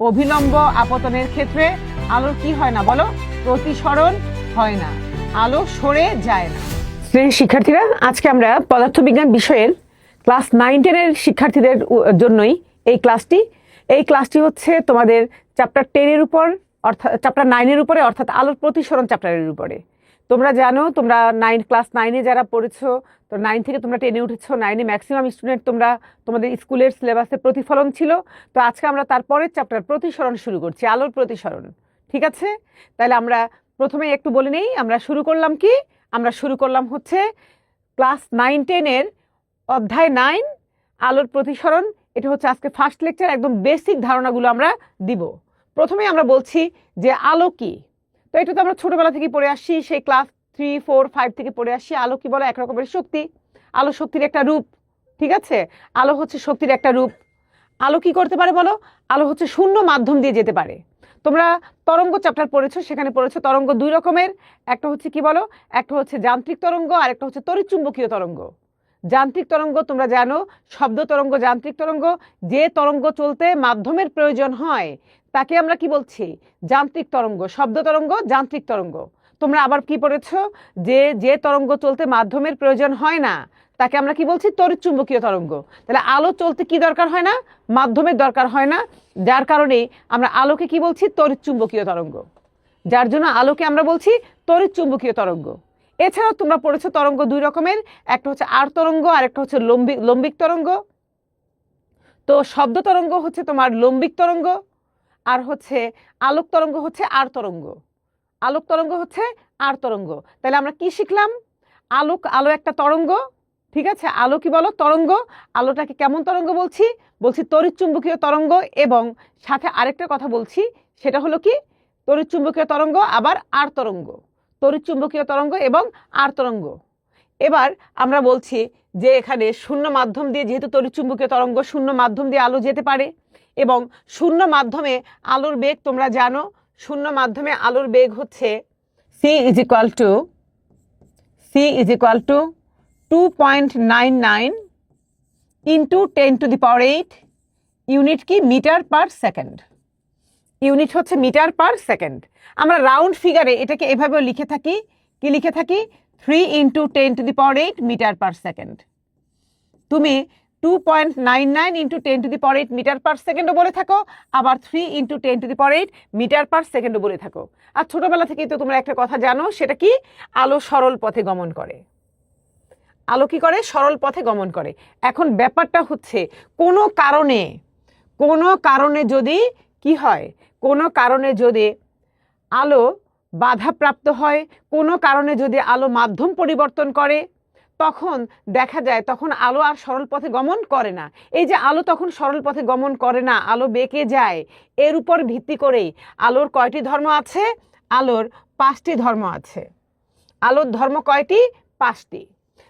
অভিলম্ব আপতনের ক্ষেত্রে আলোর কি হয় না বলো? প্রতিসরণ হয় না। আলো সরে যায় না। শিক্ষার্থীরা, আজকে আমরা পদার্থবিজ্ঞান বিষয়ের ক্লাস নাইন টেনের শিক্ষার্থীদের জন্যই এই ক্লাসটি। এই ক্লাসটি হচ্ছে তোমাদের চ্যাপ্টার টেনের উপর, অর্থাৎ চ্যাপ্টার নাইনের উপরে, অর্থাৎ আলোর প্রতিসরণ চ্যাপ্টারের উপরে। তোমরা জানো, তোমরা নাইন ক্লাস নাইনে যারা পড়েছো, তো নাইন থেকে তোমরা টেনে উঠেছো নাইনে ম্যাক্সিমাম স্টুডেন্ট তোমরা তোমাদের স্কুলের সিলেবাসে প্রতিফলন ছিল। তো আজকে আমরা তারপরের চ্যাপ্টার প্রতিসরণ শুরু করছি, আলোর প্রতিসরণ। ঠিক আছে? তাহলে আমরা প্রথমে একটু বলে নেই, আমরা শুরু করলাম কি? আমরা শুরু করলাম হচ্ছে ক্লাস নাইন টেনের অধ্যায় নাইন আলোর প্রতিসরণ। এটা হচ্ছে আজকে ফার্স্ট লেকচার একদম বেসিক ধারণাগুলো আমরা দিব। প্রথমে আমরা বলছি যে আলো কি? তো এটা তো আমরা ছোটবেলা থেকে পড়ে আসছি, সেই ক্লাস থ্রি ফোর ফাইভ থেকে পড়ে আসছি। আলো কি বলে? এক রকমের শক্তি। আলো শক্তির একটা রূপ, ঠিক আছে? আলো হচ্ছে শক্তির একটা রূপ। আলো কি করতে পারে বলো? আলো হচ্ছে শূন্য মাধ্যম দিয়ে যেতে পারে। তোমরা তরঙ্গ চ্যাপ্টার পড়েছো, সেখানে পড়েছো তরঙ্গ দুই রকমের। একটা হচ্ছে কি বলো? একটা হচ্ছে যান্ত্রিক তরঙ্গ, আর একটা হচ্ছে তরিচুম্বকীয় তরঙ্গ। যান্ত্রিক তরঙ্গ তোমরা জানো, শব্দ তরঙ্গ, যান্ত্রিক তরঙ্গ। যে তরঙ্গ চলতে মাধ্যমের প্রয়োজন হয় তাকে আমরা কি বলছি? যান্ত্রিক তরঙ্গ, শব্দ তরঙ্গ, যান্ত্রিক তরঙ্গ। তোমরা আবার কি পড়েছ? যে যে তরঙ্গ চলতে মাধ্যমের প্রয়োজন হয় না, তাকে আমরা কি বলছি? তড়িৎচুম্বকীয় তরঙ্গ। তাহলে আলো চলতে কি দরকার হয় না? মাধ্যমের দরকার হয় না। যার কারণে আমরা আলোকে কি বলছি? তড়িৎচুম্বকীয় তরঙ্গ। যার জন্য আলোকে আমরা বলছি তড়িৎচুম্বকীয় তরঙ্গ। এছাড়াও তোমরা পড়েছো তরঙ্গ দুই রকমের। একটা হচ্ছে আর তরঙ্গ, আর একটা হচ্ছে লম্বিক লম্বিক তরঙ্গ। তো শব্দ তরঙ্গ হচ্ছে তোমার লম্বিক তরঙ্গ। আর হচ্ছে আলোক তরঙ্গ হচ্ছে আর তরঙ্গ। আলোক তরঙ্গ হচ্ছে আর তরঙ্গ। তাহলে আমরা কি শিখলাম? আলোক, আলো একটা তরঙ্গ, ঠিক আছে? আলো কি বলো? তরঙ্গ। আলোটাকে কেমন তরঙ্গ বলছি? বলছি তড়িৎচুম্বকীয় তরঙ্গ এবং সাথে আরেকটা কথা বলছি, সেটা হলো কি? তড়িৎচুম্বকীয় তরঙ্গ, আবার আর তরঙ্গ। তড়িৎচুম্বকীয় তরঙ্গ এবং আর তরঙ্গ। এবার আমরা বলছি যে এখানে শূন্য মাধ্যম দিয়ে, যেহেতু তড়িৎচুম্বকীয় তরঙ্গ শূন্য মাধ্যম দিয়ে আলো যেতে পারে এবং শূন্য মাধ্যমে আলোর বেগ তোমরা জানো, শূন্য মাধ্যমে আলোর বেগ হচ্ছে C is equal to C is equal to two point nine nine into ten to the power eight unit কি? Metre per second. ইউনিট হচ্ছে মিটার পার সেকেন্ড। আমরা রাউন্ড ফিগারে এটাকে এভাবেও লিখে থাকি। কি লিখে থাকি? Three into ten to the power eight metre per second. তুমি two point nine nine into ten to the eight metre per সেকেন্ডও বলে থাকো, আবার three into ten to the power eight metre per সেকেন্ডও বলে থাকো। আর ছোটোবেলা থেকেই তো তোমরা একটা কথা জানো, সেটা কি? আলো সরল পথে গমন করে। আলো কি করে? সরল পথে গমন করে। এখন ব্যাপারটা হচ্ছে, কোনো কারণে কোনো কারণে যদি কি হয়? কোনো কারণে যদি আলো বাধাপ্রাপ্ত হয়, কোনো কারণে যদি আলো মাধ্যম পরিবর্তন করে তখন দেখা যায় তখন আলো আর সরল পথে গমন করে না। এই যে আলো তখন সরল পথে গমন করে না, আলো বেঁকে যায়, এর উপর ভিত্তি করেই আলোর কয়টি ধর্ম আছে? আলোর পাঁচটি ধর্ম আছে। আলোর ধর্ম কয়টি? পাঁচটি।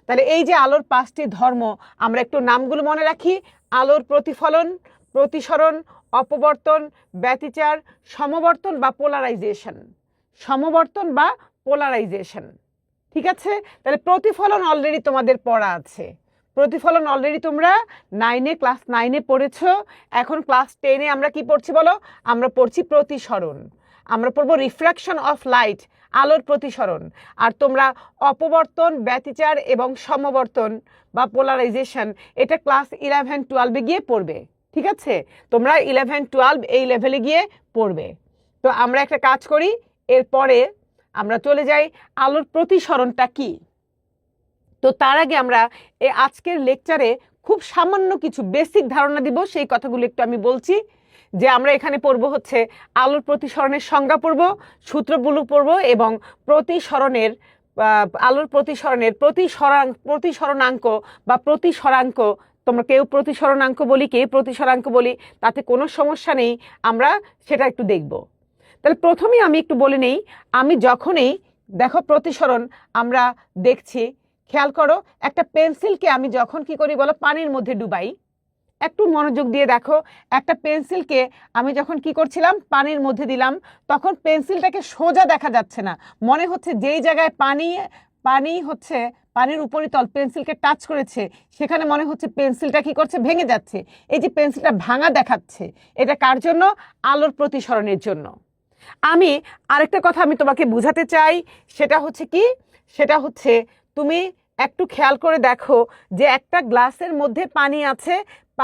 তাহলে এই যে আলোর পাঁচটি ধর্ম, আমরা একটু নামগুলো মনে রাখি। আলোর প্রতিফলন, প্রতিসরণ, অপবর্তন, ব্যতিচার, সমবর্তন বা পোলারাইজেশন। সমবর্তন বা পোলারাইজেশন। ঠিক আছে? তাহলে প্রতিফলন অলরেডি তোমাদের পড়া আছে। প্রতিফলন অলরেডি তোমরা নাইনে ক্লাস নাইনে পড়েছ। এখন ক্লাস টেনে আমরা কি পড়ছি বলো? আমরা পড়ছি প্রতিসরণ। আমরা পড়ব রিফ্রাকশন অফ লাইট আলোর প্রতিসরণ। আর তোমরা অপবর্তন, ব্যতিচার এবং সমবর্তন বা পোলারাইজেশন এটা ক্লাস ইলেভেন টুয়েলভে গিয়ে পড়বে। ঠিক আছে? তোমরা ইলেভেন টুয়েলভ এই লেভেলে গিয়ে পড়বে। তো আমরা একটা কাজ করি, এরপরে আমরা চলে যাই আলোর প্রতিসরণটা কি? তো তার আগে আমরা এই আজকের লেকচারে খুব সামান্য কিছু বেসিক ধারণা দিব, সেই কথাগুলো একটু আমি বলছি। যে আমরা এখানে পড়ব হচ্ছে আলোর প্রতিসরণের সংজ্ঞা পড়ব, সূত্রগুলো পড়ব এবং প্রতিসরণের আলোর প্রতিসরণের প্রতিসরাঙ্ক প্রতিসরণাঙ্ক বা প্রতিসরাঙ্ক, তোমরা কেউ প্রতিসরণাঙ্ক বলি কেউ প্রতিসরাঙ্ক বলি, তাতে কোনো সমস্যা নেই, আমরা সেটা একটু দেখব। তাহলে প্রথমেই আমি একটু বলে নেই, আমি যখনই, দেখো প্রতিসরণ, আমরা দেখছি, খেয়াল করো, একটা পেন্সিলকে আমি যখন কি করি বলো, পানির মধ্যে ডুবাই। একটু মনোযোগ দিয়ে দেখো, একটা পেন্সিলকে আমি যখন কি করছিলাম, পানির মধ্যে দিলাম, তখন পেন্সিলটাকে সোজা দেখা যাচ্ছে না। মনে হচ্ছে যেই জায়গায় পানি পানি হচ্ছে, পানির উপরিতল পেন্সিলকে টাচ করেছে, সেখানে মনে হচ্ছে পেন্সিলটা কি করছে, ভেঙে যাচ্ছে। এই যে পেন্সিলটা ভাঙা দেখাচ্ছে, এটা কার জন্য? আলোর প্রতিসরণের জন্য। আমি আরেকটা কথা আমি তোমাকে বোঝাতে চাই, সেটা হচ্ছে কি? সেটা হচ্ছে তুমি একটু খেয়াল করে দেখো যে একটা গ্লাসের মধ্যে পানি আছে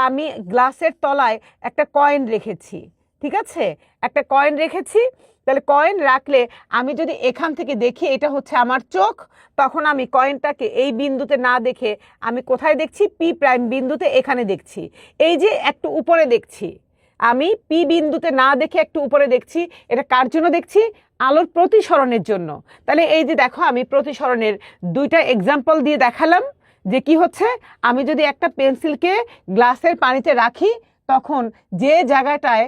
আমি গ্লাসের তলায় একটা কয়েন রেখেছি, ঠিক আছে? একটা কয়েন রেখেছি, তাহলে কয়েন রাখলে আমি যদি এখান থেকে দেখি এটা হচ্ছে আমার চোখ, তখন আমি কয়েনটাকে এই বিন্দুতে না দেখে আমি কোথায় দেখছি? পি প্রাইম বিন্দুতে এখানে দেখছি। এই যে একটু উপরে দেখছি আমি পি বিন্দুতে না দেখে একটু উপরে দেখছি, এটা কার জন্য দেখছি? আলোর প্রতিসরণের জন্য। তাহলে এই যে দেখো, আমি প্রতিসরণের দুইটা এক্সাম্পল দিয়ে দেখালাম যে কি হচ্ছে। আমি যদি একটা পেন্সিলকে গ্লাসের পানিতে রাখি, তখন যে জায়গাটায়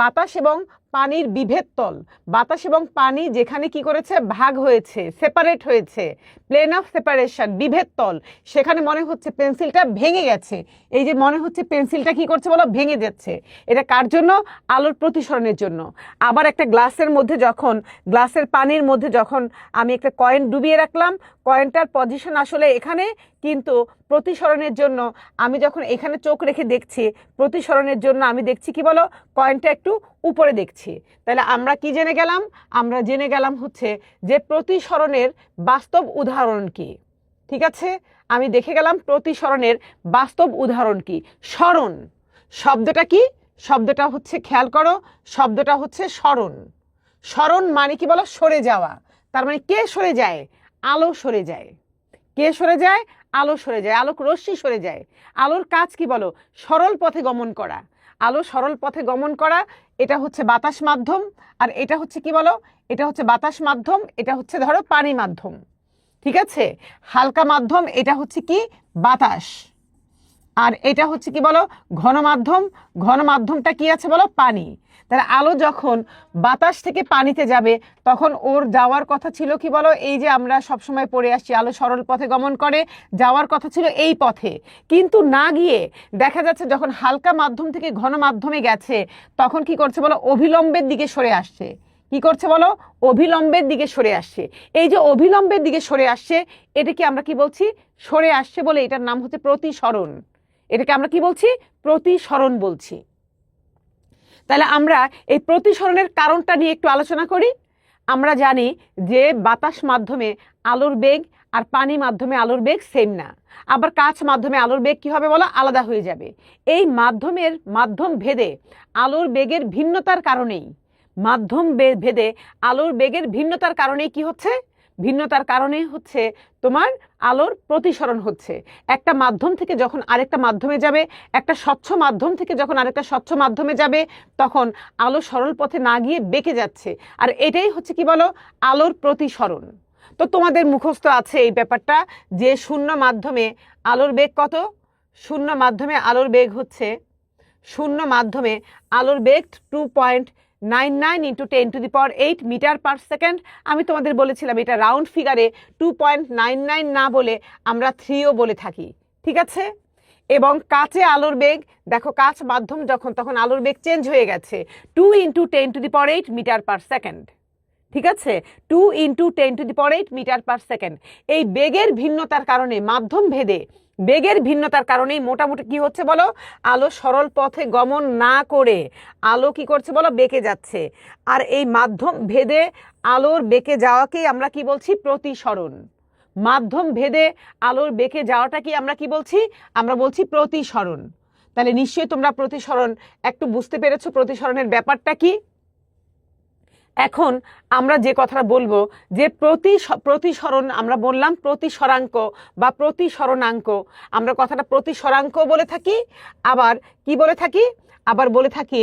বাতাস এবং পানির বিভেদ তল। বাতাস এবং পানি যেখানে কি করেছে? ভাগ হয়েছে সেপারেট হয়েছে। প্লেন অফ সেপারেশন বিভেদ তল। সেখানে মনে হচ্ছে পেন্সিলটা ভেঙে গেছে। এই যে মনে হচ্ছে পেন্সিলটা কি করছে বলো? ভেঙে যাচ্ছে। এটা কার জন্য? আলোর প্রতিসরণের জন্য। আবার একটা গ্লাসের মধ্যে যখন, গ্লাসের পানির মধ্যে যখন আমি একটা কয়েন ডুবিয়ে রাখলাম কয়েনটার পজিশন আসলে এখানে কিন্তু প্রতিসরণের জন্য আমি যখন এখানে চোখ রেখে দেখছি, প্রতিসরণের জন্য আমি দেখছি কি বলো? কয়েনটা একটু উপরে দেখছি। তাহলে আমরা কি জেনে গেলাম? আমরা জেনে গেলাম হচ্ছে যে প্রতিসরণের বাস্তব উদাহরণ কি। ঠিক আছে? আমি দেখে গেলাম প্রতিসরণের বাস্তব উদাহরণ কি। স্মরণ। শব্দটা কি? শব্দটা হচ্ছে, খেয়াল করো, শব্দটা হচ্ছে স্মরণ। স্মরণ মানে কি বলো? সরে যাওয়া। তার মানে কে সরে যায়? আলো সরে যায়। কে সরে যায়? আলো সরে যায়, আলোক রশ্মি সরে যায়। আলোর কাজ কি বলো? সরল পথে গমন করা। আলো সরল পথে গমন করা, এটা হচ্ছে বাতাস মাধ্যম। আর এটা হচ্ছে কি বলো? এটা হচ্ছে বাতাস মাধ্যম, এটা হচ্ছে ধরো পানি মাধ্যম। ঠিক আছে? হালকা মাধ্যম, এটা হচ্ছে কি? বাতাস। আর এটা হচ্ছে কি বলো? ঘন মাধ্যম ঘন মাধ্যমটা কি আছে বলো? পানি। তাহলে আলো যখন বাতাস থেকে পানিতে যাবে, তখন ওর যাওয়ার কথা ছিল কি বলো? এই যে আমরা সবসময় পড়ে আসছি, আলো সরল পথে গমন করে, যাওয়ার কথা ছিল এই পথে। কিন্তু না গিয়ে দেখা যাচ্ছে যখন হালকা মাধ্যম থেকে ঘন মাধ্যমে গেছে, তখন কি করছে বলো? অভিলম্বের দিকে সরে আসছে। কি করছে বলো? অভিলম্বের দিকে সরে আসছে। এই যে অভিলম্বের দিকে সরে আসছে, এটাকে আমরা কি বলছি? সরে আসছে বলে এটার নাম হচ্ছে প্রতিসরণ। এটাকে আমরা কি বলছি? প্রতিসরণ বলছি। তাহলে আমরা এই প্রতিসরণের কারণটা নিয়ে একটু আলোচনা করি। আমরা জানি যে বাতাস মাধ্যমে আলোর বেগ আর পানি মাধ্যমে আলোর বেগ সেম না। আবার কাচ মাধ্যমে আলোর বেগ কি হবে বলো? আলাদা হয়ে যাবে। এই মাধ্যমের মাধ্যম ভেদে আলোর বেগের ভিন্নতার কারণেই, মাধ্যম ভেদে আলোর বেগের ভিন্নতার কারণেই কি হচ্ছে? ভিন্নতার কারণে হচ্ছে তোমার আলোর প্রতিসরণ হচ্ছে। একটা মাধ্যম থেকে যখন আরেকটা মাধ্যমে যাবে, একটা স্বচ্ছ মাধ্যম থেকে যখন আরেকটা স্বচ্ছ মাধ্যমে যাবে, তখন আলো সরল পথে না গিয়ে বেঁকে যাচ্ছে। আর এটাই হচ্ছে কি বলো? আলোর প্রতিসরণ। তো তোমাদের মুখস্থ আছে এই ব্যাপারটা যে শূন্য মাধ্যমে আলোর বেগ কত? শূন্য মাধ্যমে আলোর বেগ হচ্ছে, শূন্য মাধ্যমে আলোর বেগ two point nine nine into ten to the power eight metre per second আমি তোমাদের বলেছিলাম এটা রাউন্ড ফিগারে টু পয়েন্ট নাইন নাইন না বলে আমরা থ্রিও বলে থাকি, ঠিক আছে? এবং কাচে আলোর বেগ, দেখো কাচ মাধ্যম যখন, তখন আলোর বেগ চেঞ্জ হয়ে গেছে। Two into ten to the power eight metre per second ঠিক আছে? Two into ten to the power eight metre per second এই বেগের ভিন্নতার কারণে মাধ্যম ভেদে বেগের ভিন্নতার কারণেই মোটামুটি কি হচ্ছে বলো? আলো সরল পথে গমন না করে আলো কি করছে বলো? বেঁকে যাচ্ছে। আর এই মাধ্যম ভেদে আলোর বেঁকে যাওয়াকেই আমরা কি বলছি? প্রতিসরণ। মাধ্যম ভেদে আলোর বেঁকে যাওয়াটা কি আমরা কি বলছি? আমরা বলছি প্রতিসরণ। তাহলে নিশ্চয়ই তোমরা প্রতিসরণ, একটু বুঝতে পেরেছ প্রতিসরণের ব্যাপারটা কি? এখন আমরা যে কথাটা বলব, যে প্রতি প্রতিসরণ আমরা বললাম প্রতিসরাঙ্ক বা প্রতিসরণাঙ্ক আমরা কথাটা প্রতিসরাঙ্ক বলে থাকি, আবার কি বলে থাকি? আবার বলে থাকি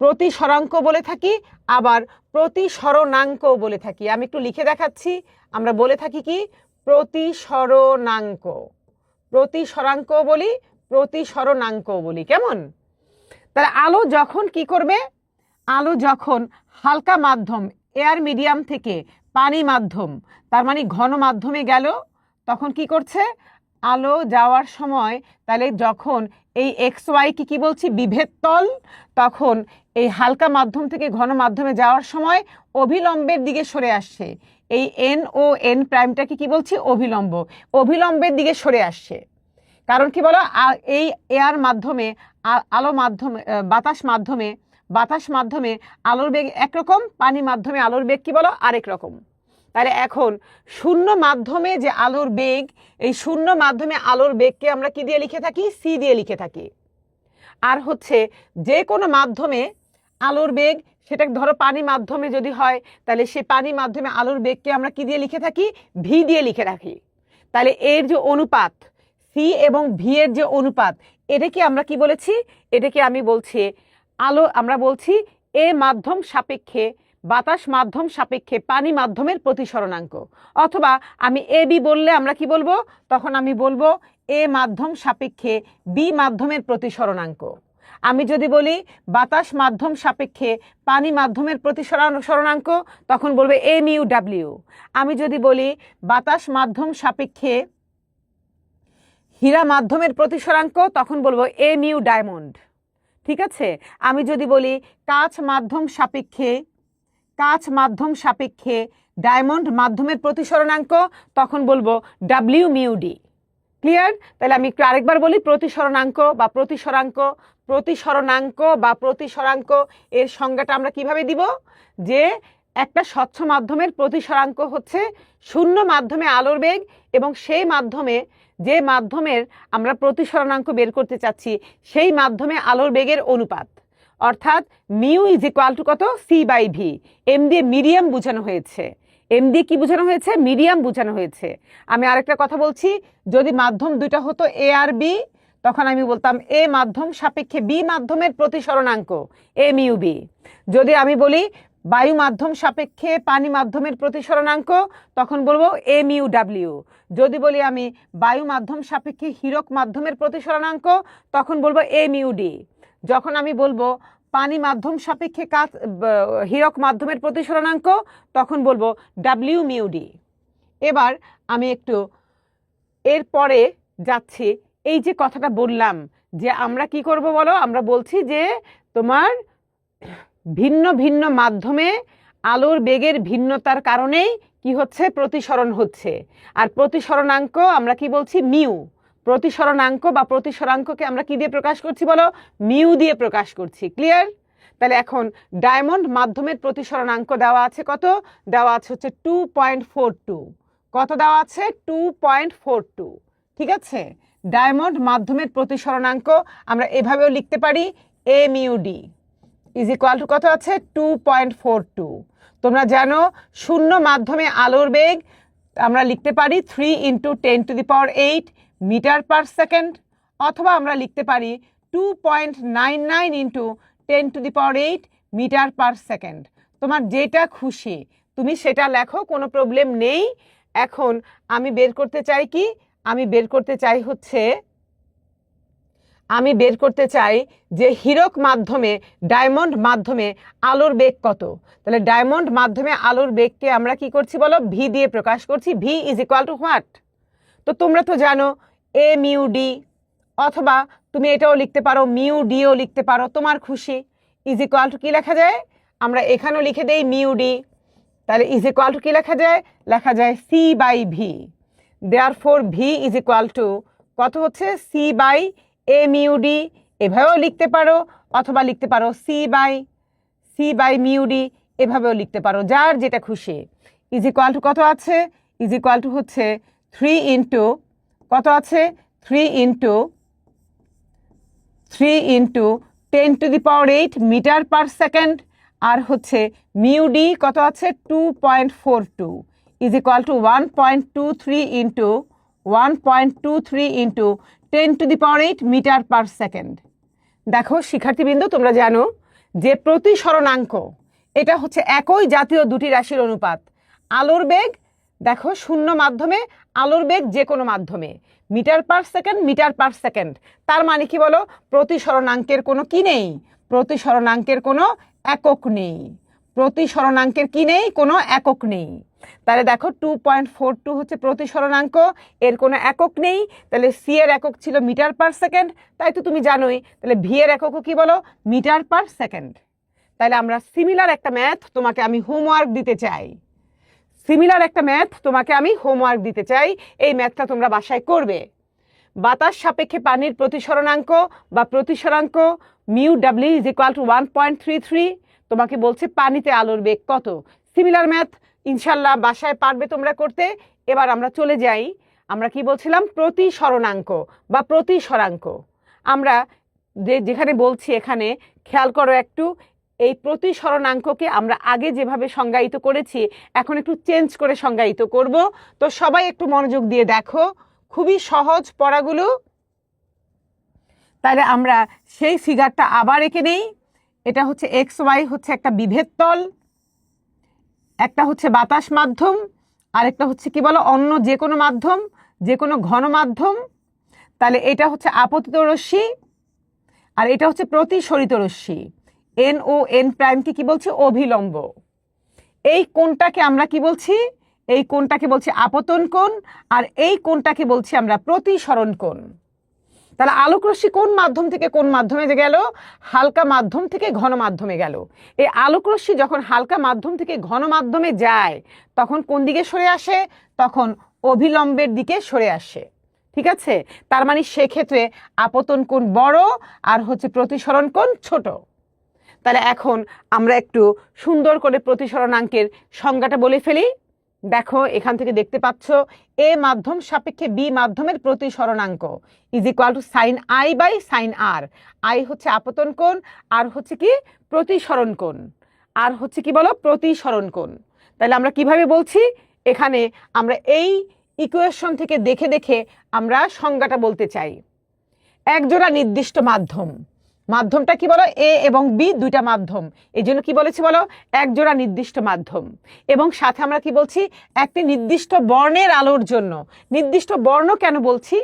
প্রতিসরাঙ্ক বলে থাকি, আবার প্রতিসরণাঙ্ক বলে থাকি। আমি একটু লিখে দেখাচ্ছি, আমরা বলে থাকি কি? প্রতিসরণাঙ্ক প্রতিসরাঙ্ক বলি প্রতিসরণাঙ্ক বলি। কেমন? তাহলে আলো যখন কি করবে? আলো যখন হালকা মাধ্যম এয়ার মিডিয়াম থেকে পানি মাধ্যম, তার মানে ঘন মাধ্যমে গেল, তখন কি করছে? আলো যাওয়ার সময় তাহলে যখন এই এক্স ওয়াইকে কি কী বলছি? বিভেদ তল, তখন এই হালকা মাধ্যম থেকে ঘন মাধ্যমে যাওয়ার সময় অভিলম্বের দিকে সরে আসছে। এই এন ও এন প্রাইমটাকে কি বলছি? অভিলম্ব। অভিলম্বের দিকে সরে আসছে। কারণ কি বলো? এই এয়ার মাধ্যমে আলো মাধ্যমে বাতাস মাধ্যমে বাতাস মাধ্যমে আলোর বেগ একরকম, পানি মাধ্যমে আলোর বেগ কি বলো? আরেক রকম। তাহলে এখন শূন্য মাধ্যমে যে আলোর বেগ, এই শূন্য মাধ্যমে আলোর বেগকে আমরা কি দিয়ে লিখে থাকি? সি দিয়ে লিখে থাকি। আর হচ্ছে যে কোনো মাধ্যমে আলোর বেগ সেটা ধরো পানি মাধ্যমে যদি হয়, তাহলে সে পানি মাধ্যমে আলোর বেগকে আমরা কি দিয়ে লিখে থাকি? ভি দিয়ে লিখে রাখি তাহলে এর যে অনুপাত, সি এবং ভি এর যে অনুপাত, এটাকে আমরা কি বলেছি? এটাকে আমি বলছি আলো, আমরা বলছি এ মাধ্যম সাপেক্ষে, বাতাস মাধ্যম সাপেক্ষে, পানি মাধ্যমের প্রতিসরণাঙ্ক। অথবা আমি এ, বি বললে আমরা কি বলব? তখন আমি বলব এ মাধ্যম সাপেক্ষে, বি মাধ্যমের প্রতিসরণাঙ্ক। আমি যদি বলি বাতাস মাধ্যম সাপেক্ষে, পানি মাধ্যমের প্রতিসরণ সরণাঙ্ক তখন বলবে এম ইউ ডাব্লিউ। আমি যদি বলি বাতাস মাধ্যম সাপেক্ষে, হীরা মাধ্যমের প্রতিসরাঙ্ক তখন বলব এম ইউ ডায়মন্ড। ঠিক আছে? আমি যদি বলি, কাঁচ মাধ্যম সাপেক্ষে, কাঁচ মাধ্যম সাপেক্ষে ডায়মন্ড মাধ্যমের প্রতিসরণাঙ্ক, তখন বলব ডাব্লিউ মিউডি ক্লিয়ার তাহলে আমি একটু আরেকবার বলি, প্রতিসরণাঙ্ক বা প্রতিসরাঙ্ক, প্রতিসরণাঙ্ক বা প্রতিসরাঙ্ক এর সংজ্ঞাটা আমরা কীভাবে দিব? যে একটা স্বচ্ছ মাধ্যমের প্রতিসরাঙ্ক হচ্ছে শূন্য মাধ্যমে আলোর বেগ এবং সেই মাধ্যমে যে মাধ্যমের আমরা প্রতিসরণাঙ্ক বের করতে চাচ্ছি, সেই মাধ্যমে আলোর বেগের অনুপাত। অর্থাৎ মিউ ইজ ইকুয়াল টু কত? সি বাই ভি এম দিয়ে মিডিয়াম বোঝানো হয়েছে। এম দিয়ে কি বোঝানো হয়েছে? মিডিয়াম বোঝানো হয়েছে। আমি আরেকটা কথা বলছি, যদি মাধ্যম দুইটা হতো এ আর বি তখন আমি বলতাম এ মাধ্যম সাপেক্ষে বি মাধ্যমের প্রতিসরণাঙ্ক এম ইউ বি যদি আমি বলি বায়ু মাধ্যম সাপেক্ষে পানি মাধ্যমের প্রতিসরণাঙ্ক, তখন বলব এম ইউ ডাব্লিউ যদি বলি আমি বায়ু মাধ্যম সাপেক্ষে হীরক মাধ্যমের প্রতিসরণাঙ্ক, তখন বলব এম ইউ ডি যখন আমি বলব পানি মাধ্যম সাপেক্ষে কাজ হীরক মাধ্যমের প্রতিসরণাঙ্ক, তখন বলব ডাব্লিউ মিউডি এবার আমি একটু এরপরে যাচ্ছি, এই যে কথাটা বললাম, যে আমরা কি করব বলো? আমরা বলছি যে তোমার ভিন্ন ভিন্ন মাধ্যমে আলোর বেগের ভিন্নতার কারণেই কি হচ্ছে? প্রতিসরণ হচ্ছে। আর প্রতিসরণাঙ্ক আমরা কি বলছি? মিউ। প্রতিসরণাঙ্ক বা প্রতিসরাঙ্ককে আমরা কি দিয়ে প্রকাশ করছি বলো? মিউ দিয়ে প্রকাশ করছি। ক্লিয়ার? তাহলে এখন ডায়মন্ড মাধ্যমের প্রতিসরণাঙ্ক দেওয়া আছে কত? দেওয়া আছে হচ্ছে টু পয়েন্ট ফোর টু। কত দেওয়া আছে? Two point four two. ঠিক আছে? ডায়মন্ড মাধ্যমের প্রতিসরণাঙ্ক আমরা এভাবেও লিখতে পারি mu D is equal to কত আছে? টু পয়েন্ট ফোর টু তোমরা জানো, শূন্য মাধ্যমে আলোর বেগ, আমরা লিখতে পারি three into ten to the power eight metre per second অথবা আমরা লিখতে পারি two point nine nine into ten to the power eight metre per second তোমার যেটা খুশি, তুমি সেটা লেখো, কোনো প্রবলেম নেই। এখন আমি বের করতে চাই কি? আমি বের করতে চাই হচ্ছে আমি বের করতে চাই যে হীরক মাধ্যমে, ডায়মন্ড মাধ্যমে আলোর বেগ কত? তাহলে ডায়মন্ড মাধ্যমে আলোর বেগকে আমরা কি করছি বলো? ভি দিয়ে প্রকাশ করছি। V is equal to what তো তোমরা তো জানো এ মিউ ডি অথবা তুমি এটাও লিখতে পারো মিউ ডিও লিখতে পারো, তোমার খুশি। ইজ ইকুয়াল টু কী লেখা যায়? আমরা এখানেও লিখে দেই মিউ ডি তাহলে ইজ ইকুয়াল টু কী লেখা যায়? লেখা যায় C by V therefore V is equal to কত হচ্ছে? সি বাই এ মিউডি এভাবেও লিখতে পারো, অথবা লিখতে পারো C by C by mu D এভাবেও লিখতে পারো, যার যেটা খুশি। ইজ ইকুয়াল টু কত আছে? ইজ ইকুয়াল টু হচ্ছে থ্রি ইন্টু কত আছে? Three into three into ten to the power eight metre per second আর হচ্ছে মিউডি কত আছে? Two point four two is equal to one point two three into one point two three into ten to the power eight metre per second দেখো, শিক্ষার্থীবৃন্দ, তোমরা জানো যে প্রতি প্রতিসরণাঙ্ক এটা হচ্ছে একই জাতীয় দুটি রাশির অনুপাত। আলোর বেগ, দেখো, শূন্য মাধ্যমে, আলোর বেগ যে কোনো মাধ্যমে। Metre per second, metre per second. তার মানে কি বলো? প্রতিসরণাঙ্কের কোনো কি নেই? প্রতি প্রতিসরণাঙ্কের কোনো একক নেই। প্রতি প্রতিসরণাঙ্কের কি নেই? কোনো একক নেই। তাহলে দেখো টু পয়েন্ট ফোর টু হচ্ছে প্রতিসরণাঙ্ক এর কোনো একক নেই। তাহলে সি এর একক ছিল মিটার পার সেকেন্ড, তাই তো তুমি জানোই। তাহলে ভি এর এককও কি বলো? Metre per second. তাহলে আমরা সিমিলার একটা ম্যাথ তোমাকে আমি হোমওয়ার্ক দিতে চাই। সিমিলার একটা ম্যাথ তোমাকে আমি হোমওয়ার্ক দিতে চাই। এই ম্যাথটা তোমরা বাসায় করবে। বাতাস সাপেক্ষে পানির প্রতিসরণাঙ্ক বা প্রতিসরাঙ্ক mu W is equal to one point three three তোমাকে বলছে পানিতে আলোর বেগ কত? সিমিলার ম্যাথ ইনশাল্লাহ বাসায় পারবে তোমরা করতে। এবার আমরা চলে যাই। আমরা কি বলছিলাম? প্রতিসরণাঙ্ক বা প্রতিসরাঙ্ক আমরা যে, যেখানে বলছি এখানে, খেয়াল করো একটু, এই প্রতিসরণাঙ্ককে আমরা আগে যেভাবে সংজ্ঞায়িত করেছি, এখন একটু চেঞ্জ করে সংজ্ঞায়িত করব। তো সবাই একটু মনোযোগ দিয়ে দেখো। খুবই সহজ পড়াগুলো। তাহলে আমরা সেই ফিগারটা আবার এঁকে নেই। এটা হচ্ছে এক্স ওয়াই হচ্ছে একটা বিভেদ তল। একটা হচ্ছে বাতাস মাধ্যম আর একটা হচ্ছে কি বলো, অন্য যে কোনো মাধ্যম যে কোনো ঘন মাধ্যম। তাহলে এটা হচ্ছে আপতিত রশ্মি, আর এটা হচ্ছে প্রতিসরিত রশ্মি। এন ও এন প্রাইমকে কি বলছি? অভিলম্ব। এই কোণটাকে আমরা কি বলছি? এই কোণটাকে বলছি আপতন কোণ, আর এই কোণটাকে বলছি আমরা প্রতিসরণ কোণ। তাহলে আলোক রশ্মি কোন মাধ্যম থেকে কোন মাধ্যমে যে গেল? হালকা মাধ্যম থেকে ঘন মাধ্যমে গেল। এই আলোক রশ্মি যখন হালকা মাধ্যম থেকে ঘন মাধ্যমে যায়, তখন কোন দিকে সরে আসে? তখন অভিলম্বের দিকে সরে আসে। ঠিক আছে? তার মানে সেক্ষেত্রে আপতন কোণ বড় আর হচ্ছে প্রতিসরণ কোণ ছোট। তাহলে এখন আমরা একটু সুন্দর করে প্রতিসরণাঙ্কের সংজ্ঞাটা বলে ফেলি। দেখো, এখান থেকে দেখতে পাচ্ছ এ মাধ্যম সাপেক্ষে বি মাধ্যমের প্রতি প্রতিসরণাঙ্ক is equal to sine I by sine R I হচ্ছে আপতন কোণ, আর হচ্ছে কি প্রতিসরণ কোণ। আর হচ্ছে কি বলো? প্রতিসরণ কোণ। তাহলে আমরা কীভাবে বলছি? এখানে আমরা এই ইকুয়েশন থেকে দেখে দেখে আমরা সংজ্ঞাটা বলতে চাই। একজোড়া নির্দিষ্ট মাধ্যম। মাধ্যমটা কি বলো? এ এবং বি দুইটা মাধ্যম। এই জন্য কি বলেছি বলো? একজোড়া নির্দিষ্ট মাধ্যম। এবং সাথে আমরা কি বলছি? একটি নির্দিষ্ট বর্ণের আলোর জন্য। নির্দিষ্ট বর্ণ কেন বলছি?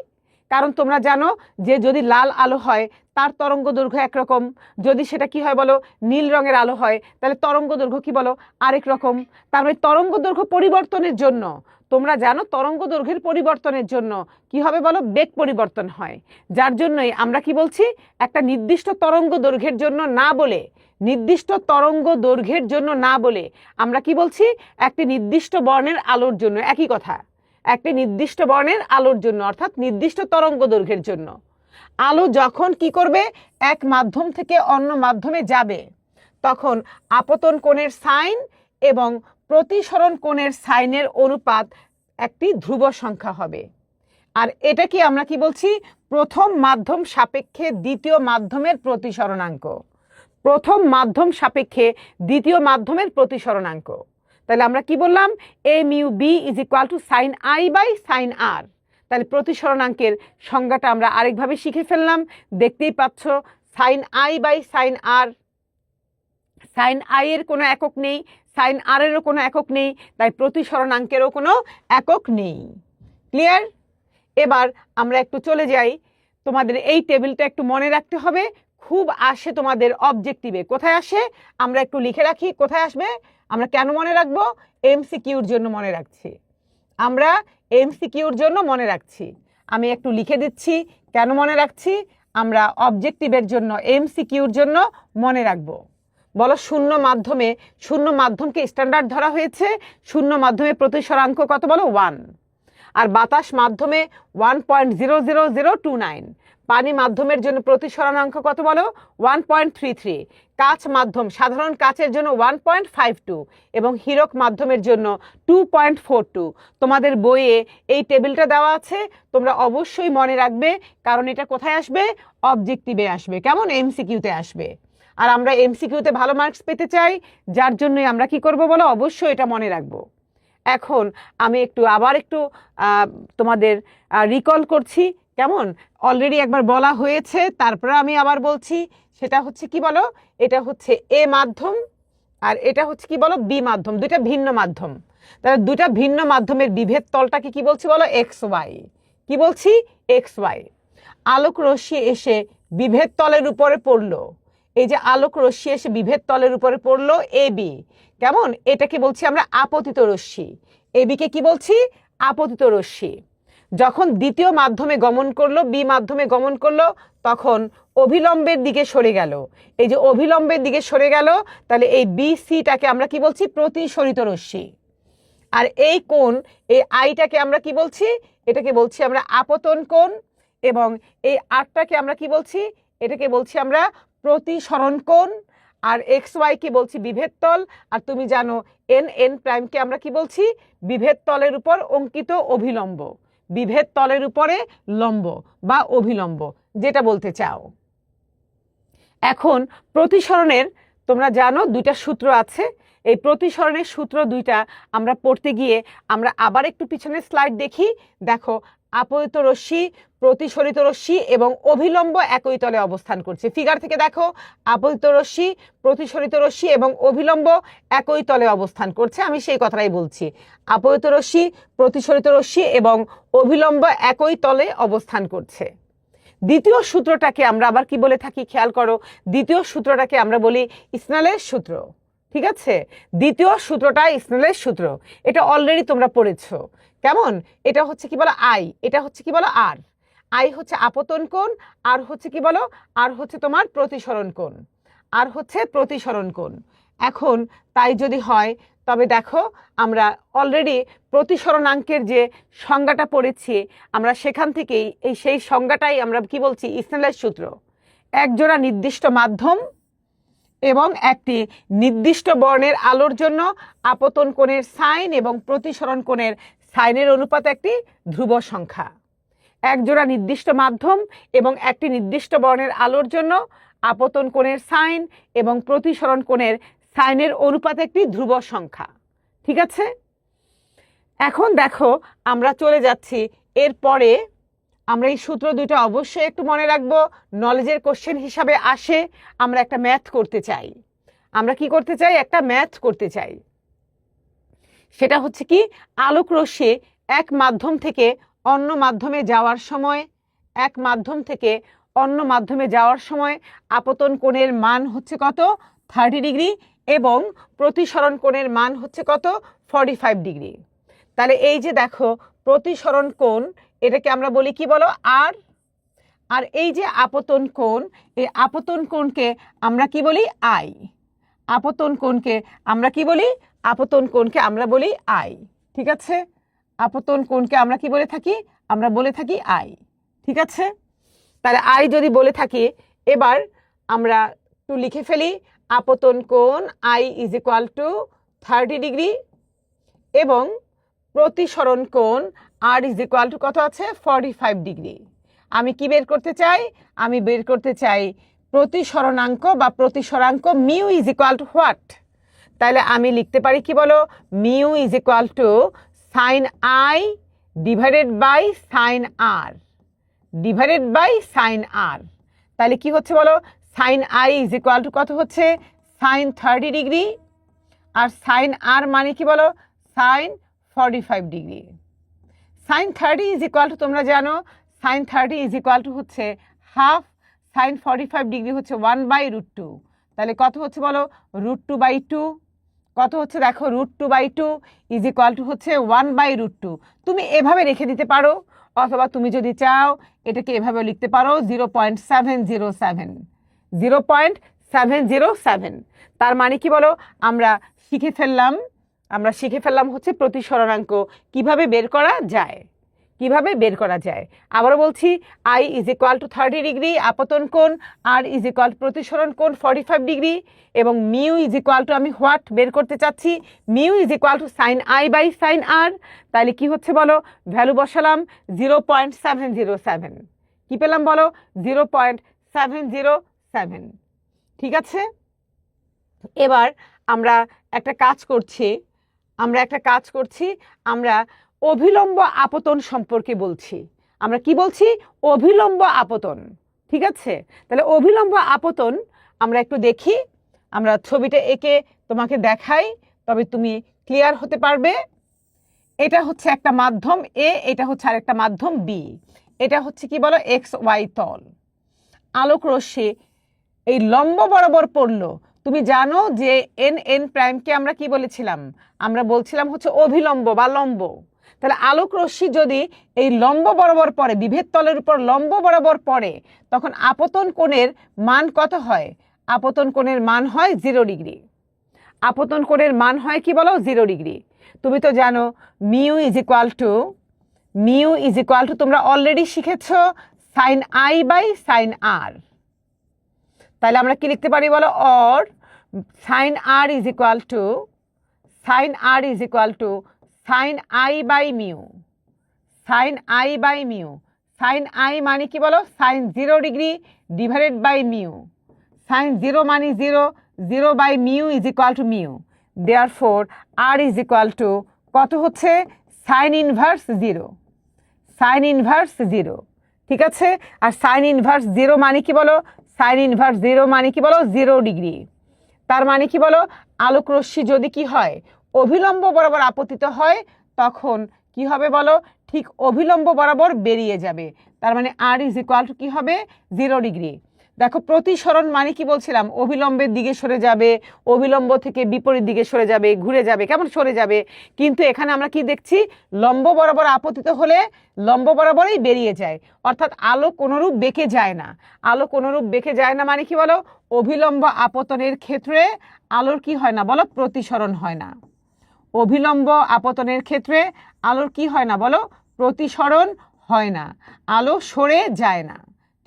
কারণ তোমরা জানো যে যদি লাল আলো হয়, তার তরঙ্গ দৈর্ঘ্য একরকম। যদি সেটা কি হয় বলো? নীল রঙের আলো হয়। তাহলে তরঙ্গ দৈর্ঘ্য কি বলো? আরেক রকম। তার মানে তরঙ্গ দৈর্ঘ্য পরিবর্তনের জন্য। তোমরা জানো তরঙ্গ দৈর্ঘ্যের পরিবর্তনের জন্য কি হবে বলো? বেগ পরিবর্তন হয়। যার জন্যই আমরা কি বলছি? একটা নির্দিষ্ট তরঙ্গ দৈর্ঘ্যের জন্য না বলে, নির্দিষ্ট তরঙ্গ দৈর্ঘ্যের জন্য না বলে আমরা কি বলছি? একটি নির্দিষ্ট বর্ণের আলোর জন্য। একই কথা। একটি নির্দিষ্ট বর্ণের আলোর জন্য, অর্থাৎ নির্দিষ্ট তরঙ্গ দৈর্ঘ্যের জন্য। আলো যখন কি করবে? এক মাধ্যম থেকে অন্য মাধ্যমে যাবে। তখন আপতন কোণের সাইন এবং প্রতিসরণ কোণের সাইনের অনুপাত একটি ধ্রুব সংখ্যা হবে। আর এটা কি আমরা কি বলছি? প্রথম মাধ্যম সাপেক্ষে দ্বিতীয় মাধ্যমের প্রতিসরণাঙ্ক। প্রথম মাধ্যম সাপেক্ষে দ্বিতীয় মাধ্যমের প্রতিসরণাঙ্ক। তাহলে আমরা কি বললাম? A mu B is equal to sine I by sine R তাহলে প্রতিসরণাঙ্কের সংজ্ঞাটা আমরা আরেকভাবে শিখে ফেললাম। দেখতেই পাচ্ছ sine I by sine R sine I এর কোনো একক নেই সাইন আর এরও কোনো একক নেই, তাই প্রতিসরণাঙ্কেরও কোনো একক নেই। ক্লিয়ার এবার আমরা একটু চলে যাই। তোমাদের এই টেবিলটা একটু মনে রাখতে হবে। খুব আসে তোমাদের অবজেক্টিভে কোথায় আসে? আমরা একটু লিখে রাখি। কোথায় আসবে? আমরা কেন মনে রাখব? এমসিকিউর জন্য মনে রাখছি। আমরা এমসিকিউর জন্য মনে রাখছি। আমি একটু লিখে দিচ্ছি, কেন মনে রাখছি? আমরা অবজেক্টিভের জন্য এমসিকিউর জন্য মনে রাখব। বলো, শূন্য মাধ্যমে, শূন্য মাধ্যমকে স্ট্যান্ডার্ড ধরা হয়েছে। শূন্য মাধ্যমে প্রতিসরাঙ্ক কত বলো? ওয়ান আর বাতাস মাধ্যমে one point zero zero zero two nine পানি মাধ্যমের জন্য প্রতিসরণাঙ্ক কত বলো? ওয়ান পয়েন্ট থ্রি থ্রি কাচ মাধ্যম, সাধারণ কাচের জন্য ওয়ান পয়েন্ট ফাইভ টু এবং হীরক মাধ্যমের জন্য টু পয়েন্ট ফোর টু তোমাদের বইয়ে এই টেবিলটা দেওয়া আছে, তোমরা অবশ্যই মনে রাখবে, কারণ এটা কোথায় আসবে? অবজেক্টিভে আসবে, কেমন? এমসিকিউতে আসবে। আর আমরা এমসিকিউতে ভালো মার্কস পেতে চাই, যার জন্যই আমরা কি করব বলো? অবশ্যই এটা মনে রাখব। এখন আমি একটু আবার একটু তোমাদের রিকল করছি কেমন? অলরেডি একবার বলা হয়েছে, তারপরে আমি আবার বলছি, সেটা হচ্ছে কি বলো? এটা হচ্ছে এ মাধ্যম আর এটা হচ্ছে কি বলো? বি মাধ্যম, দুইটা ভিন্ন মাধ্যম। তাহলে দুইটা ভিন্ন মাধ্যমের বিভেদ তলটাকে কি বলছি বলো? এক্স ওয়াই কি বলছি? এক্স ওয়াই আলোক রশ্মি এসে বিভেদ তলের উপরে পড়ল। এই যে আলোক রশ্মি এসে বিভেদ তলের উপরে পড়ল, এ বি। কেমন? এটাকে বলছি আমরা আপতিত রশ্মি। এবিকে কি বলছি? আপতিত রশ্মি। যখন দ্বিতীয় মাধ্যমে গমন করল, বি মাধ্যমে গমন করল, তখন অভিলম্বের দিকে সরে গেল। এই যে অভিলম্বের দিকে সরে গেল, তাহলে এই বি সিটাকে আমরা কি বলছি? প্রতিসরিত রশ্মি। আর এই কোণ, এই আইটাকে আমরা কি বলছি? এটাকে বলছি আমরা আপতন কোণ এবং এই আটটাকে আমরা কি বলছি? এটাকে বলছি আমরা প্রতিসরণ কোণ। আর এক্স ওয়াইকে বলছি বিভেদ তল। আর তুমি জানো, এন এন প্রাইমকে আমরা কি বলছি? বিভেদ তলের উপর অঙ্কিত অভিলম্ব। বিভেদ তলের উপরে লম্ব বা অভিলম্ব, যেটা বলতে চাও। এখন প্রতিসরণের, তোমরা জানো দুইটা সূত্র আছে, এই প্রতিসরণের সূত্র দুইটা আমরা পড়তে গিয়ে আমরা আবার একটু পিছনে স্লাইড দেখি। দেখো, আপতিত রশ্মি প্রতিসরিত রশ্মি এবং অভিলম্ব একই তলে অবস্থান করছে। ফিগার থেকে দেখো আপতিত রশ্মি প্রতিসরিত রশ্মি এবং অভিলম্ব একই তলে অবস্থান করছে। আমি সেই কথাটাই বলছি। আপতিত রশ্মি প্রতিসরিত রশ্মি এবং অভিলম্ব একই তলে অবস্থান করছে। দ্বিতীয় সূত্রটাকে আমরা আবার কি বলে থাকি খেয়াল করো? দ্বিতীয় সূত্রটাকে আমরা বলি স্নালের সূত্র। ঠিক আছে? দ্বিতীয় সূত্রটা স্নেলের সূত্র। এটা অলরেডি তোমরা পড়েছো। কেমন? এটা হচ্ছে কি বলো? আই এটা হচ্ছে কি বলো? আর আই হচ্ছে আপতন কোণ, আর হচ্ছে কি বলো? আর হচ্ছে তোমার প্রতিসরণ কোণ। আর হচ্ছে প্রতিসরণ কোণ। এখন তাই যদি হয়, তবে দেখো আমরা অলরেডি প্রতিসরণাঙ্কের যে সংজ্ঞাটা পড়েছি, আমরা সেখান থেকেই এই সেই সংজ্ঞাটাই আমরা কি বলছি? স্নেলের সূত্র। একজোড়া নির্দিষ্ট মাধ্যম এবং একটি নির্দিষ্ট বর্ণের আলোর জন্য আপতন কোণের সাইন এবং প্রতিসরণ কোণের সাইনের অনুপাত একটি ধ্রুব সংখ্যা। একজোড়া নির্দিষ্ট মাধ্যম এবং একটি নির্দিষ্ট বর্ণের আলোর জন্য আপতন কোণের সাইন এবং প্রতিসরণ কোণের সাইনের অনুপাত একটি ধ্রুব সংখ্যা। ঠিক আছে? এখন দেখো, আমরা চলে যাচ্ছি। এরপরে আমরা এই সূত্র দুটো অবশ্যই একটু মনে রাখব। নলেজের কোশ্চেন হিসাবে আসে। আমরা একটা ম্যাথ করতে চাই। আমরা কি করতে চাই? একটা ম্যাথ করতে চাই। সেটা হচ্ছে কি? আলোক রশ্মি এক মাধ্যম থেকে অন্য মাধ্যমে যাওয়ার সময়, এক মাধ্যম থেকে অন্য মাধ্যমে যাওয়ার সময় আপতন কোণের মান হচ্ছে কত? থার্টি ডিগ্রি এবং প্রতিসরণ কোণের মান হচ্ছে কত? Forty five degree. তাহলে এই যে দেখো, প্রতিসরণ কোণ, এটাকে আমরা বলি কি বলো? আর আর এই যে আপতন কোণ, এই আপতন কোণকে আমরা কি বলি? আই আপতন কোণকে আমরা কি বলি? আপতন কোণকে আমরা বলি আই ঠিক আছে? আপতন কোণকে আমরা কি বলে থাকি? আমরা বলে থাকি আই। ঠিক আছে? তাহলে আই যদি বলে থাকি, এবার আমরা একটু লিখে ফেলি, আপতন কোণ I is equal to thirty degree এবং প্রতিসরণ কোণ আর ইজ ইকুয়াল টু কত আছে? Forty five degree. আমি কি বের করতে চাই? আমি বের করতে চাই প্রতিসরণাঙ্ক বা প্রতিসরাঙ্ক mu is equal to what? তাহলে আমি লিখতে পারি কি বলো? Mu is equal to sine I divided by sine R divided by sine R তাহলে কি হচ্ছে বলো? Sine I is equal to কত হচ্ছে? সাইন থার্টি ডিগ্রি আর সাইন আর মানে কি বলো? Sine forty five degree sine thirty is equal to তোমরা জানো sine thirty is equal to হচ্ছে half sine forty five degree হচ্ছে ওয়ান বাই রুট টু তাহলে কত হচ্ছে বলো? রুট টু বাই টু কত হচ্ছে দেখো root two by two is equal to হচ্ছে ওয়ান বাই রুট টু তুমি এভাবে রেখে দিতে পারো, অথবা তুমি যদি চাও, এটাকে এভাবে লিখতে পারো zero point seven zero seven zero point seven zero seven তার মানে কি বলো, আমরা শিখে ফেললাম, আমরা শিখে ফেললাম হচ্ছে প্রতিসরণাঙ্ক, কীভাবে বের করা যায়। কীভাবে বের করা যায়? আবারও বলছি I is equal to thirty degree আপতন কোণ আর ইজ ইকুয়াল প্রতিসরণ কোণ ফর্টি ফাইভ ডিগ্রি এবং মিউ ইজ ইকুয়াল টু আমি হোয়াট বের করতে চাচ্ছি mu is equal to sine I by sine R তাহলে কি হচ্ছে বলো? ভ্যালু বসালাম zero point seven zero seven কী পেলাম বলো? Zero point seven zero seven ঠিক আছে? এবার আমরা একটা কাজ করছি, আমরা একটা কাজ করছি, আমরা অভিলম্ব আপতন সম্পর্কে বলছি। আমরা কি বলছি? অভিলম্ব আপতন। ঠিক আছে? তাহলে অভিলম্ব আপতন আমরা একটু দেখি। আমরা ছবিটা এঁকে তোমাকে দেখাই, তবে তুমি ক্লিয়ার হতে পারবে। এটা হচ্ছে একটা মাধ্যম এ, এটা হচ্ছে আরেকটা মাধ্যম বি। এটা হচ্ছে কি বলো? এক্স ওয়াই তল। আলোক রশ্মি, এই লম্ব বরাবর পড়ল। তুমি তুমি জানো যে এন এন প্রাইমকে আমরা কি বলেছিলাম? আমরা বলছিলাম হচ্ছে অভিলম্ব বা লম্ব। তাহলে আলোক রশ্মি যদি এই লম্ব বরাবর পড়ে, বিভেদ তলের উপর লম্ব বরাবর পড়ে, তখন আপতন কোণের মান কত হয়? আপতন কোণের মান হয় জিরো ডিগ্রি আপতন কোণের মান হয় কি বলো? জিরো ডিগ্রি তুমি তো জানো, mu is equal to mu is equal to তোমরা already শিখেছ sine I by sine R তাহলে আমরা কি লিখতে পারি বলো? Or sine R is equal to sine R is equal to sine I by mu, sine I by mu, sine I মানে কি বলো? Sine zero degree divided by mu, sine zero মানে zero zero by mu is equal to mu therefore R is equal to কত হচ্ছে? Sine inverse zero, sine inverse zero, ঠিক আছে? আর sign inverse zero মানে কি বলো? সাইন ইনভার্স জিরো মানে কি বলো? জিরো ডিগ্রি, তার মানে কি বলো? আলোক রশ্মি যদি কি হয় অভিলম্ব বরাবর আপতিত হয়, তখন কি হবে বলো? ঠিক অভিলম্ব বরাবর বেরিয়ে যাবে। তার মানে আর ইজ ইকুয়াল টু কি হবে? জিরো ডিগ্রি দেখো, প্রতিসরণ মানে কি বলছিলাম? অবিলম্বের দিকে সরে যাবে অবিলম্ব থেকে বিপরীত দিকে সরে যাবে, ঘুরে যাবে, কেমন সরে যাবে? কিন্তু এখানে আমরা কি দেখছি? লম্ব বরাবর আপতিত হলে লম্ব বরাবরই বেরিয়ে যায়। অর্থাৎ আলো কোনোরূপ বেঁকে যায় না। আলো কোনোরূপ বেঁকে যায় না মানে কি বলো? অভিলম্ব আপতনের ক্ষেত্রে আলোর কি হয় না বলো? প্রতিসরণ হয় না। অভিলম্ব আপতনের ক্ষেত্রে আলোর কি হয় না বলো? প্রতিসরণ হয় না। আলো সরে যায় না।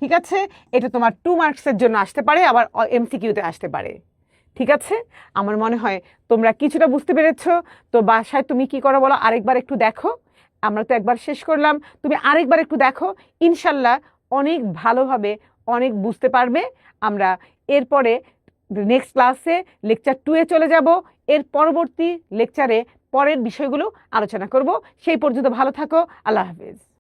ঠিক আছে? এটা তোমার টু মার্কসের জন্য আসতে পারে, আবার এমসিকিউতে আসতে পারে। ঠিক আছে? আমার মনে হয় তোমরা কিছুটা বুঝতে পেরেছ। তো বাসায় তুমি কি করো বলো? আরেকবার একটু দেখো। আমরা তো একবার শেষ করলাম। তুমি আরেকবার একটু দেখো। ইনশাল্লাহ অনেক ভালোভাবে অনেক বুঝতে পারবে। আমরা এরপরে নেক্সট ক্লাসে লেকচার টুয়ে চলে যাব। এর পরবর্তী লেকচারে পরের বিষয়গুলো আলোচনা করব। সেই পর্যন্ত ভালো থাকো আল্লাহ হাফিজ।